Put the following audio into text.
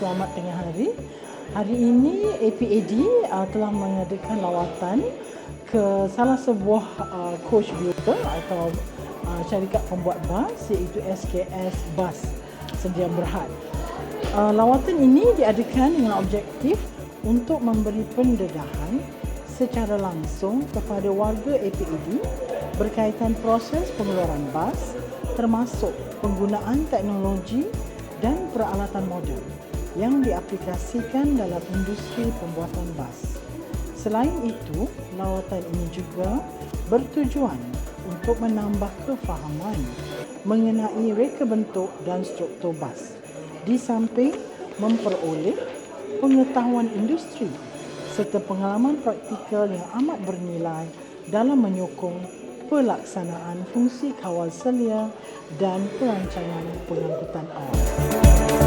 selamat tengah hari. Hari ini APAD uh, telah mengadakan lawatan ke salah sebuah uh, coach builder atau uh, syarikat pembuat bas iaitu SKS Bus Sendian Berhad. Uh, lawatan ini diadakan dengan objektif untuk memberi pendedahan secara langsung kepada warga APAD berkaitan proses pengeluaran bas termasuk penggunaan teknologi dan peralatan moden yang diaplikasikan dalam industri pembuatan bas. Selain itu, lawatan ini juga bertujuan untuk menambah kefahaman mengenai reka bentuk dan struktur bas di samping memperoleh pengetahuan industri serta pengalaman praktikal yang amat bernilai dalam menyokong pelaksanaan fungsi kawal selia dan perancangan pengangkutan awam.